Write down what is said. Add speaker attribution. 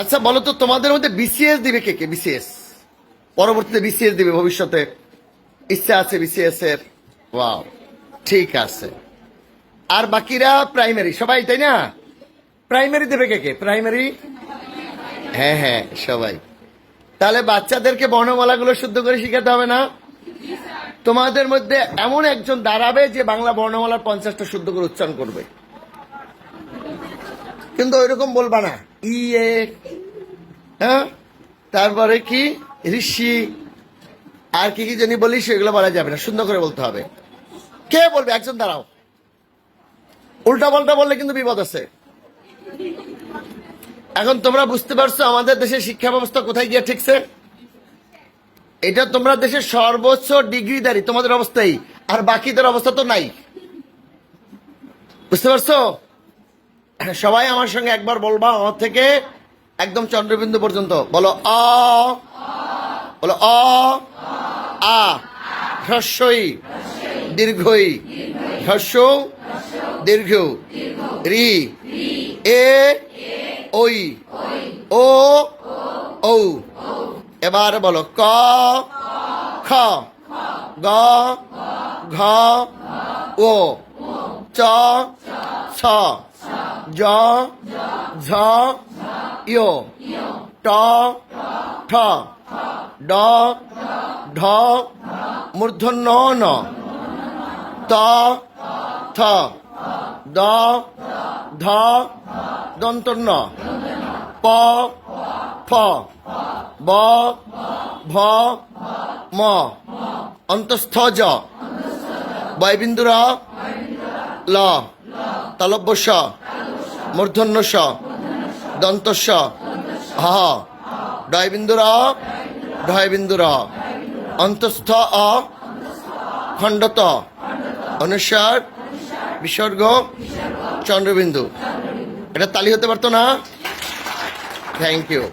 Speaker 1: আচ্ছা বলো তো, তোমাদের মধ্যে বিসিএস দিবে কে কে? বিসিএস পরবর্তীতে বিসিএস দিবে, ভবিষ্যতে। ইচ্ছা আছে বিসিএস এর? ওয়াও ঠিক আছে। আর বাকিরা প্রাইমারি সবাই, তাই না? প্রাইমারি দেবে কে কে? প্রাইমারি হ্যাঁ হ্যাঁ সবাই। তাহলে বাচ্চাদেরকে বর্ণমালাগুলো শুদ্ধ করে শিখাতে হবে না? তোমাদের মধ্যে এমন একজন দাঁড়াবে যে বাংলা বর্ণমালার পঞ্চাশটা শুদ্ধ করে উচ্চারণ করবে। কিন্তু ওইরকম বলবা না। ইয়ে হ্যাঁ? তারপরে কি? ঋষি। আর কি কি জানি বলি, সেগুলো বলা যাবে না। সুন্দর করে বলতে হবে। কে বলবে? একজন দাঁড়াও। উল্টা পাল্টা বললে কিন্তু বিপদ আছে। এখন তোমরা বুঝতে পারছ আমাদের দেশের শিক্ষা ব্যবস্থা কোথায় গিয়ে ঠিকছে? এটা তোমরা দেশের সর্বোচ্চ ডিগ্রিদারি তোমাদের অবস্থাই আর বাকিদের অবস্থা তো নাই। বুঝতে পারছ? সবাই আমার সঙ্গে একবার বলবা, অ থেকে একদম চন্দ্রবিন্দু পর্যন্ত। বলো, অ বলো, অ, আ, হ্রস্বই, দীর্ঘই, হ্রস্ব, দীর্ঘ, রি, এ ওই ও ও এবার বলো, ক, খ, গ, ঘ, ও, চ, ছ। জ, ঝ ইয় ট, ঠ, ড, ঢ মূর্ধন্য ন ত, থ, দ, ধ দন্তন্য প, ফ, ব, ভ, ম অন্তস্থ জ বয়বিন্দুর ল, তালব্য মূর্ধন্য স দন্ত স হ। ডয়বিন্দুর ঢয়বিন্দুর অন্তস্থ অ, খণ্ডত। অনুসার, বিসর্গ, চন্দ্রবিন্দু। এটা তালি হতে পারতো না? Thank you